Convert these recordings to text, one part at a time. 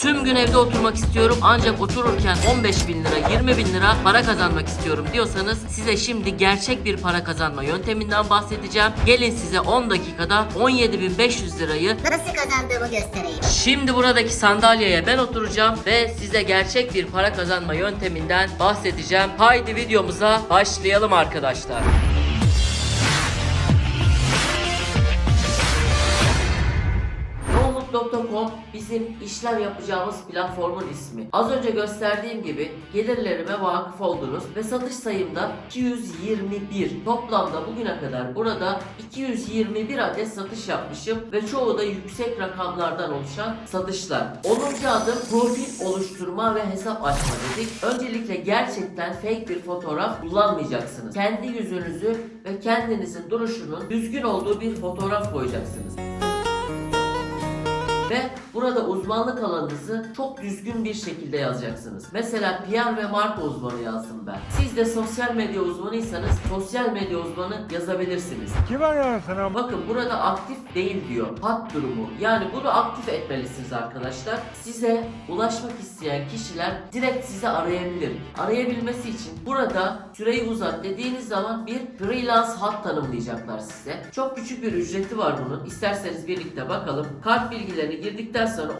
Tüm gün evde oturmak istiyorum ancak otururken 15 bin lira 20 bin lira para kazanmak istiyorum diyorsanız size şimdi gerçek bir para kazanma yönteminden bahsedeceğim. Gelin size 10 dakikada 17.500 lirayı Nasıl kazandığımı göstereyim. Şimdi buradaki sandalyeye ben oturacağım ve size gerçek bir para kazanma yönteminden bahsedeceğim. Haydi videomuza başlayalım arkadaşlar. Nohut.com bizim işlem yapacağımız platformun ismi. Az önce gösterdiğim gibi gelirlerime vakıf oldunuz ve satış sayımda 221. Toplamda bugüne kadar burada 221 adet satış yapmışım ve çoğu da yüksek rakamlardan oluşan satışlar. 10. adım profil oluşturma ve hesap açma dedik. Öncelikle gerçekten fake bir fotoğraf kullanmayacaksınız. Kendi yüzünüzü ve kendinizin duruşunun düzgün olduğu bir fotoğraf koyacaksınız. Ve burada uzmanlık alanınızı çok düzgün bir şekilde yazacaksınız. Mesela PR ve marka uzmanı yazdım ben. Siz de sosyal medya uzmanıysanız sosyal medya uzmanı yazabilirsiniz. Kim arıyorsun ama? Bakın burada aktif değil diyor. Hat durumu. Yani bunu aktif etmelisiniz arkadaşlar. Size ulaşmak isteyen kişiler direkt sizi arayabilir. Arayabilmesi için burada süreyi uzat dediğiniz zaman bir freelance hat tanımlayacaklar size. Çok küçük bir ücreti var bunun. İsterseniz birlikte bakalım. Kart bilgilerini girdikten sonra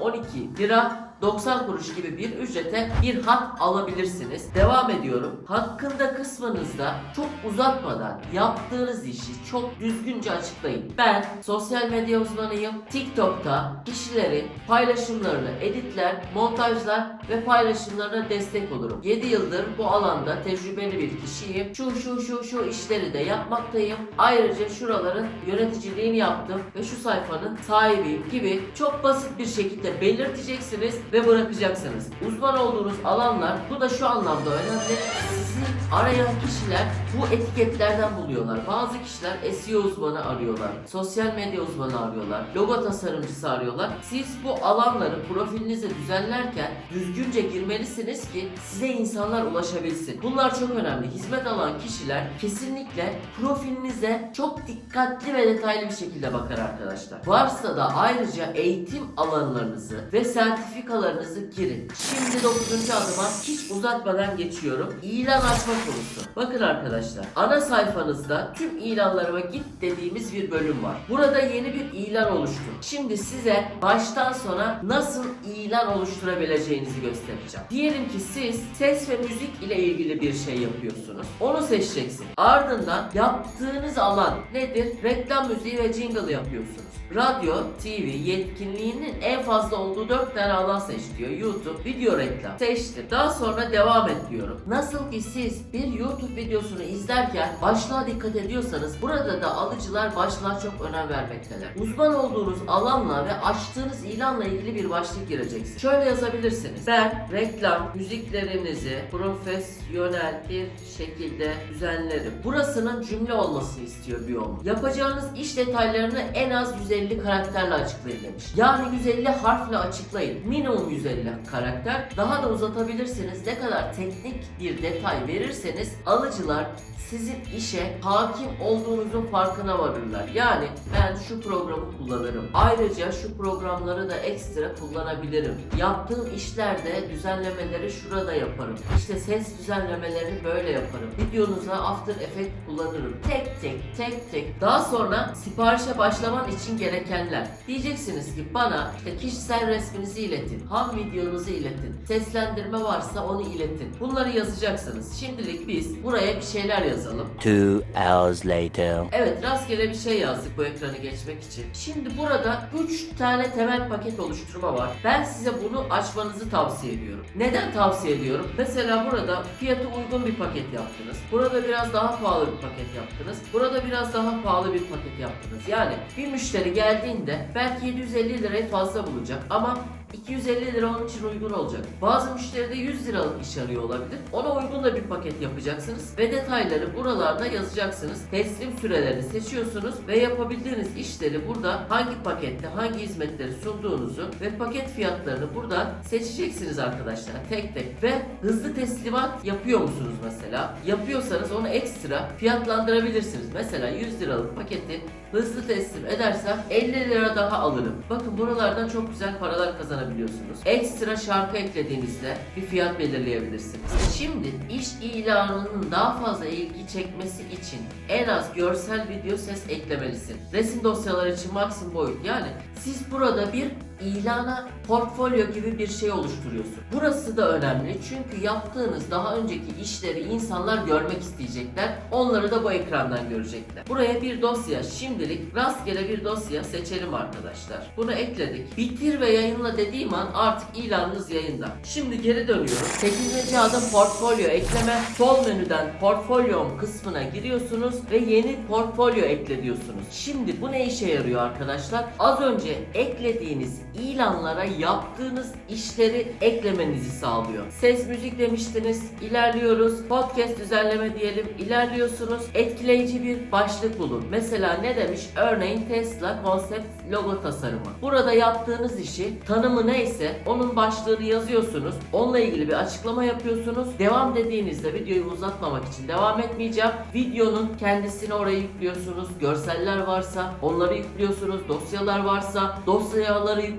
12 lira 90 kuruş gibi bir ücrete bir hat alabilirsiniz. Devam ediyorum. Hakkında kısmınızda çok uzatmadan yaptığınız işi çok düzgünce açıklayın. Ben sosyal medya uzmanıyım. TikTok'ta kişilerin paylaşımlarını editler, montajlar ve paylaşımlarına destek olurum. 7 yıldır bu alanda tecrübeli bir kişiyim. Şu şu şu şu işleri de yapmaktayım. Ayrıca şuraların yöneticiliğini yaptım ve şu sayfanın sahibiyim gibi çok basit bir şekilde belirteceksiniz ve bırakacaksınız. Uzman olduğunuz alanlar bu da şu anlamda önemli. Sizi arayan kişiler bu etiketlerden buluyorlar. Bazı kişiler SEO uzmanı arıyorlar. Sosyal medya uzmanı arıyorlar. Logo tasarımcısı arıyorlar. Siz bu alanları profilinize düzenlerken düzgünce girmelisiniz ki size insanlar ulaşabilsin. Bunlar çok önemli. Hizmet alan kişiler kesinlikle profilinize çok dikkatli ve detaylı bir şekilde bakar arkadaşlar. Varsa da ayrıca eğitim alanlarınızı ve sertifikalarınızı girin. Şimdi 9. adıma hiç uzatmadan geçiyorum. İlan açma konusu. Bakın arkadaşlar ana sayfanızda tüm ilanlarıma git dediğimiz bir bölüm var. Burada yeni bir ilan oluştur. Şimdi size baştan sona nasıl ilan oluşturabileceğinizi göstereceğim. Diyelim ki siz ses ve müzik ile ilgili bir şey yapıyorsunuz. Onu seçeceksin. Ardından yaptığınız alan nedir? Reklam müziği ve jingle yapıyorsunuz. Radyo, TV yetkinliğinin en fazla olduğu 4 tane alan seç diyor. YouTube, video reklam. Seçtim. Daha sonra devam et diyorum. Nasıl ki siz bir YouTube videosunu izlerken başlığa dikkat ediyorsanız burada da alıcılar başlığa çok önem vermekteler. Uzman olduğunuz alanla ve açtığınız ilanla ilgili bir başlık gireceksiniz. Şöyle yazabilirsiniz. Ben reklam müziklerinizi profesyonel bir şekilde düzenlerim. Burasının cümle olmasını istiyor Biyom. Yapacağınız iş detaylarını en az 150 karakterle açıklayın demiş. Yani 150 harfle açıklayın. Minimum 150 karakter. Daha da uzatabilirsiniz. Ne kadar teknik bir detay verirseniz alıcılar sizin işe hakim olduğunuzun farkına varırlar. Yani ben şu programı kullanırım. Ayrıca şu programları da ekstra kullanabilirim. Yaptığım işlerde düzenlemeleri şurada yaparım. İşte ses düzenlemelerini böyle yaparım. Videonuza After Effects kullanırım. Tek tek tek tek. Daha sonra siparişe başlaman için gerekenler. Diyeceksiniz ki bana işte kişisel resminizi iletin. Ham videonuzu iletin. Seslendirme varsa onu iletin. Bunları yazacaksınız. Şimdilik biz buraya bir şeyler yazalım. Two hours later. Evet rastgele bir şey yazdık bu ekranı geçmek için. Şimdi burada 3 tane temel paket oluşturma var. Ben size bunu açmanızı tavsiye ediyorum. Neden tavsiye ediyorum? Mesela burada fiyatı uygun bir paket yaptınız. Burada biraz daha pahalı bir paket yaptınız. Burada biraz daha pahalı bir paket yaptınız. Yani bir müşteri geldiğinde belki 750 lirayı fazla bulacak ama 250 lira onun için uygun olacak. Bazı müşteri de 100 liralık iş arıyor olabilir. Ona uygun da bir paket yapacaksınız ve detayları buralarda yazacaksınız. Teslim sürelerini seçiyorsunuz ve yapabildiğiniz işleri burada hangi pakette hangi hizmetleri sunduğunuzu ve paket fiyatlarını burada seçeceksiniz arkadaşlar tek tek ve hızlı teslimat yapıyor musunuz mesela? Yapıyorsanız onu ekstra fiyatlandırabilirsiniz. Mesela 100 liralık paketi hızlı teslim edersem 50 lira daha alırım. Bakın buralardan çok güzel paralar kazanabiliyorsunuz. Ekstra şarkı eklediğinizde bir fiyat belirleyebilirsiniz. Şimdi iş ilanının daha fazla ilgi çekmesi için en az görsel video ses eklemelisin. Resim dosyaları için maksimum boyut yani siz burada bir ilana portfolyo gibi bir şey oluşturuyorsun. Burası da önemli çünkü yaptığınız daha önceki işleri insanlar görmek isteyecekler. Onları da bu ekrandan görecekler. Buraya bir dosya şimdilik rastgele bir dosya seçelim arkadaşlar. Bunu ekledik. Bitir ve yayınla dediğim an artık ilanınız yayında. Şimdi geri dönüyoruz. 8. adım portfolyo ekleme. Sol menüden portfolyom kısmına giriyorsunuz ve yeni portfolyo ekle diyorsunuz. Şimdi bu ne işe yarıyor arkadaşlar? Az önce eklediğiniz ilanlara yaptığınız işleri eklemenizi sağlıyor. Ses müzik demiştiniz. İlerliyoruz. Podcast düzenleme diyelim. İlerliyorsunuz. Etkileyici bir başlık bulun. Mesela ne demiş? Örneğin Tesla konsept logo tasarımı. Burada yaptığınız işi tanımı neyse onun başlığını yazıyorsunuz. Onunla ilgili bir açıklama yapıyorsunuz. Devam dediğinizde videoyu uzatmamak için devam etmeyeceğim. Videonun kendisini oraya yüklüyorsunuz. Görseller varsa onları yüklüyorsunuz. Dosyalar varsa dosyaları yüklüyorsunuz.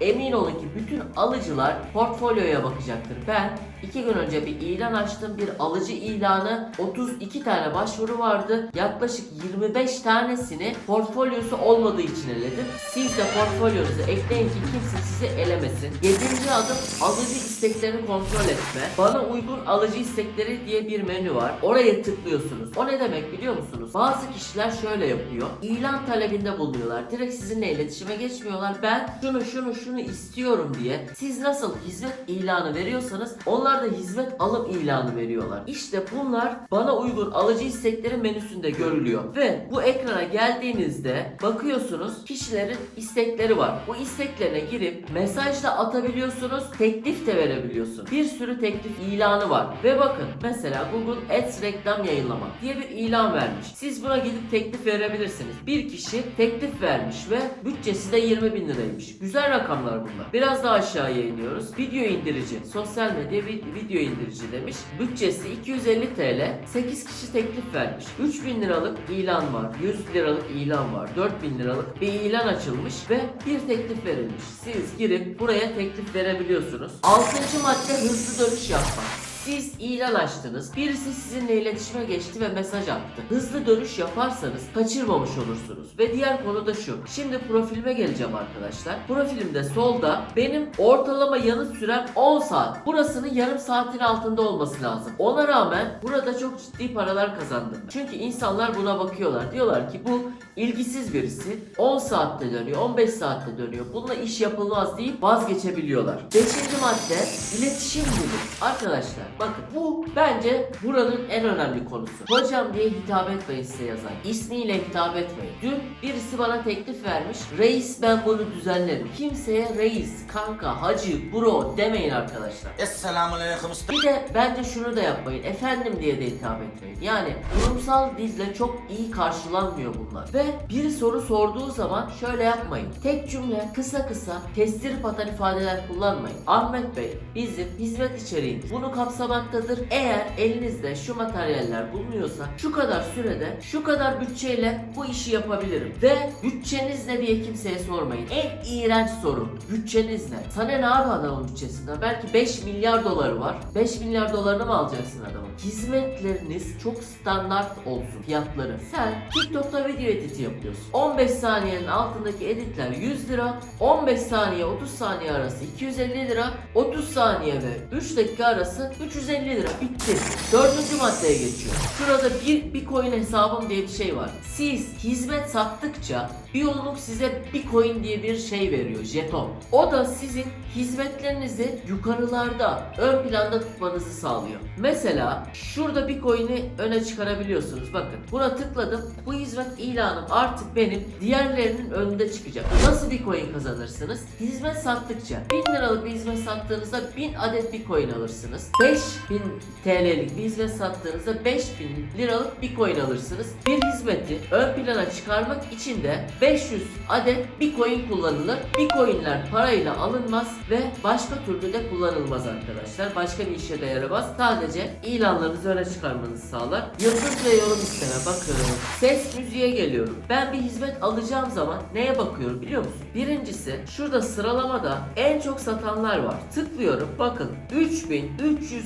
Emin olun ki bütün alıcılar portfolyoya bakacaktır. Ben iki gün önce bir ilan açtım. Bir alıcı ilanı 32 tane başvuru vardı. Yaklaşık 25 tanesini portfolyosu olmadığı için eledim. Siz de portfolyonuzu ekleyin ki kimse sizi elemesin. 7. adım alıcı isteklerini kontrol etme. Bana uygun alıcı istekleri diye bir menü var. Oraya tıklıyorsunuz. O ne demek biliyor musunuz? Bazı kişiler şöyle yapıyor. İlan talebinde bulunuyorlar. Direkt sizinle iletişime geçmiyorlar. Ben şunu şunu şunu istiyorum diye siz nasıl hizmet ilanı veriyorsanız onlar da hizmet alım ilanı veriyorlar. İşte bunlar bana uygun alıcı istekleri menüsünde görülüyor. Ve bu ekrana geldiğinizde bakıyorsunuz kişilerin istekleri var. Bu isteklerine girip mesaj da atabiliyorsunuz, teklif de verebiliyorsun. Bir sürü teklif ilanı var. Ve bakın mesela Google Ads reklam yayınlamak diye bir ilan vermiş. Siz buna gidip teklif verebilirsiniz. Bir kişi teklif vermiş ve bütçesi de 20 bin liraymış. Güzel rakamlar bunlar. Biraz daha aşağıya iniyoruz. Video indirici, sosyal medya vid- video indirici demiş. Bütçesi 250 TL. 8 kişi teklif vermiş. 3000 liralık ilan var. 100 liralık ilan var. 4000 liralık bir ilan açılmış ve bir teklif verilmiş. Siz girip buraya teklif verebiliyorsunuz. 6. madde hızlı dönüş yapmak. Siz ilan açtınız. Birisi sizinle iletişime geçti ve mesaj attı. Hızlı dönüş yaparsanız kaçırmamış olursunuz. Ve diğer konu da şu. Şimdi profilime geleceğim arkadaşlar. Profilimde solda benim ortalama yanıt sürem 10 saat. Burasının yarım saatin altında olması lazım. Ona rağmen burada çok ciddi paralar kazandım. Çünkü insanlar buna bakıyorlar. Diyorlar ki bu ilgisiz birisi 10 saatte dönüyor, 15 saatte dönüyor. Bununla iş yapılmaz deyip vazgeçebiliyorlar. Beşinci madde iletişim dili. Arkadaşlar bakın bu bence buranın en önemli konusu. Hocam diye hitap etmeyin size yazan. İsmiyle hitap etmeyin. Dün birisi bana teklif vermiş. Reis ben bunu düzenlerim. Kimseye reis, kanka, hacı, bro demeyin arkadaşlar. Esselamu aleyküm. Bir de bence şunu da yapmayın. Efendim diye de hitap etmeyin. Yani kurumsal dille çok iyi karşılanmıyor bunlar. Ve bir soru sorduğu zaman şöyle yapmayın. Tek cümle kısa kısa testir patan ifadeler kullanmayın. Ahmet Bey bizim hizmet içeriğimiz bunu kapsamaktadır. Eğer elinizde şu materyaller bulunuyorsa şu kadar sürede şu kadar bütçeyle bu işi yapabilirim. Ve bütçeniz ne diye kimseye sormayın. En iğrenç soru. Bütçeniz ne? Sana ne abi adamın bütçesinden? Belki 5 milyar doları var. 5 milyar dolarını mı alacaksın adamın? Hizmetleriniz çok standart olsun fiyatları. Sen TikTok'ta video editi yapıyorsun. 15 saniyenin altındaki editler 100 lira. 15 saniye 30 saniye arası 250 lira. 30 saniye ve 3 dakika arası 350 lira. Bitti. Dördüncü maddeye geçiyor. Şurada bir Bitcoin hesabım diye bir şey var. Siz hizmet sattıkça bir yolculuk size Bitcoin diye bir şey veriyor. Jeton. O da sizin hizmetlerinizi yukarılarda ön planda tutmanızı sağlıyor. Mesela şurada Bitcoin'i öne çıkarabiliyorsunuz. Bakın buna tıkladım. Bu hizmet ilanım artık benim diğerlerinin önünde çıkacak. Nasıl Bitcoin kazanırsınız? Hizmet sattıkça 1000 liralık bir hizmet sattığınızda 1000 adet Bitcoin alırsınız. 5 5000 TL'lik bir hizmet sattığınızda 5000 liralık bir coin alırsınız. Bir hizmeti ön plana çıkarmak için de 500 adet Bitcoin kullanılır. Bitcoinler parayla alınmaz ve başka türlü de kullanılmaz arkadaşlar. Başka bir işe de yaramaz. Sadece ilanlarınızı öne çıkarmanızı sağlar. Yıldız ve yorum isteme bakın. Ses müziğe geliyorum. Ben bir hizmet alacağım zaman neye bakıyorum biliyor musun? Birincisi şurada sıralamada en çok satanlar var. Tıklıyorum. Bakın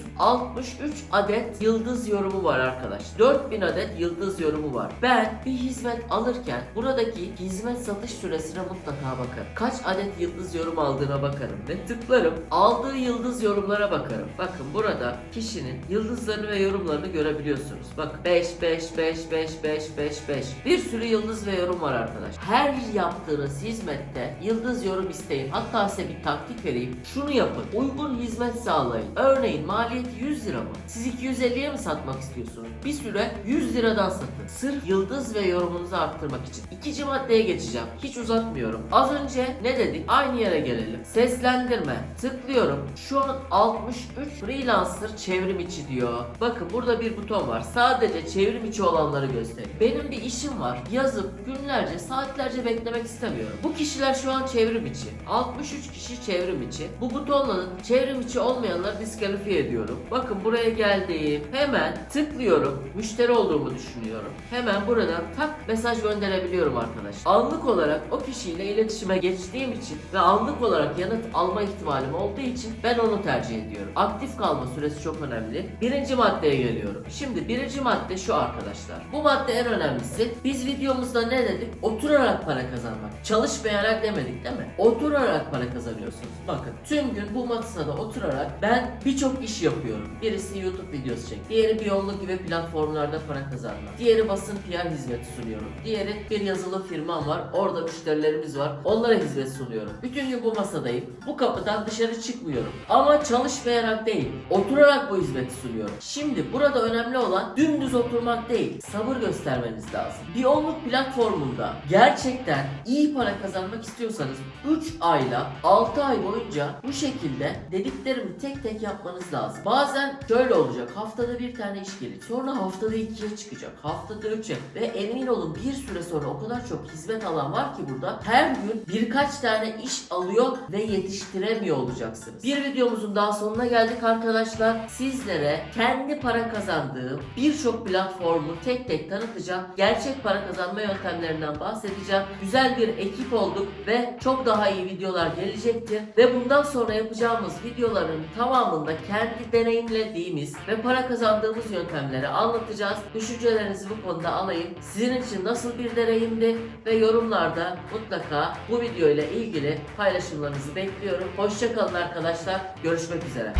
3363 adet yıldız yorumu var arkadaş. 4000 adet yıldız yorumu var. Ben bir hizmet alırken buradaki hizmet satış süresine mutlaka bakarım. Kaç adet yıldız yorum aldığına bakarım ve tıklarım. Aldığı yıldız yorumlara bakarım. Bakın burada kişinin yıldızlarını ve yorumlarını görebiliyorsunuz. Bak 5 5 5 5 5 5 5 bir sürü yıldız ve yorum var arkadaş. Her yaptığınız hizmette yıldız yorum isteyin. Hatta size bir taktik vereyim. Şunu yapın. Uygun hizmet sağlayın. Örneğin maliyeti 100 lira mı? Siz 250'ye mi satmak istiyorsunuz? Bir süre 100 liradan satın. Sırf yıldız ve yorumunuzu arttırmak için. İkinci maddeye geçeceğim. Hiç uzatmıyorum. Az önce ne dedik? Aynı yere gelelim. Seslendirme. Tıklıyorum. Şu an 63 freelancer çevrim içi diyor. Bakın burada bir buton var. Sadece çevrim içi olanları gösteriyor. Benim bir işim var. Yazıp günlerce, saatlerce beklemek istemiyorum. Bu kişiler şu an çevrim içi. 63 kişi çevrim içi. Bu butonla çevrim içi olmayanları diskalifiye ediyorum. Bakın buraya geldiğim hemen tıklıyorum. Müşteri olduğumu düşünüyorum. Hemen buradan tak mesaj gönderebiliyorum arkadaş. Anlık olarak o kişiyle iletişime geçtiğim için ve anlık olarak yanıt alma ihtimalim olduğu için ben onu tercih ediyorum. Aktif kalma süresi çok önemli. Birinci maddeye geliyorum. Şimdi birinci madde şu arkadaşlar. Bu madde en önemlisi. Biz videomuzda ne dedik? Oturarak para kazanmak. Çalışmayarak demedik değil mi? Oturarak para kazanıyorsunuz. Bakın tüm gün bu masada oturarak ben birçok iş yapıyorum. Birisi YouTube videosu çek. Diğeri Biyonluk gibi platformlarda para kazanmak. Diğeri basın PR hizmeti sunuyorum. Diğeri bir yazılı firmam var. Orada müşterilerimiz var. Onlara hizmet sunuyorum. Bütün gün bu masadayım. Bu kapıdan dışarı çıkmıyorum. Ama çalışmayarak değil. Oturarak bu hizmeti sunuyorum. Şimdi burada önemli olan dümdüz oturmak değil. Sabır göstermeniz lazım. Biyonluk platformunda gerçekten iyi para kazanmak istiyorsanız 3 ayla 6 ay boyunca bu şekilde dediklerimi tek tek yapmanız lazım. Bazen şöyle olacak. Haftada bir tane iş gelecek. Sonra haftada 2'ye çıkacak. Haftada 3'e. Ve emin olun bir süre sonra o kadar çok hizmet alan var ki burada. Her gün birkaç tane iş alıyor ve yetiştiremiyor olacaksınız. Bir videomuzun daha sonuna geldik arkadaşlar. Sizlere kendi para kazandığım birçok platformu tek tek tanıtacağım. Gerçek para kazanma yöntemlerinden bahsedeceğim. Güzel bir ekip olduk ve çok daha iyi videolar gelecektir. Ve bundan sonra yapacağımız videoların tamamında kendi deneyimlediğimiz ve para kazandığımız yöntemleri anlatacağız. Düşüncelerinizi bu konuda alayım. Sizin için nasıl bir deneyimdi ve yorumlarda mutlaka bu video ile ilgili paylaşımlarınızı bekliyorum. Hoşçakalın arkadaşlar. Görüşmek üzere.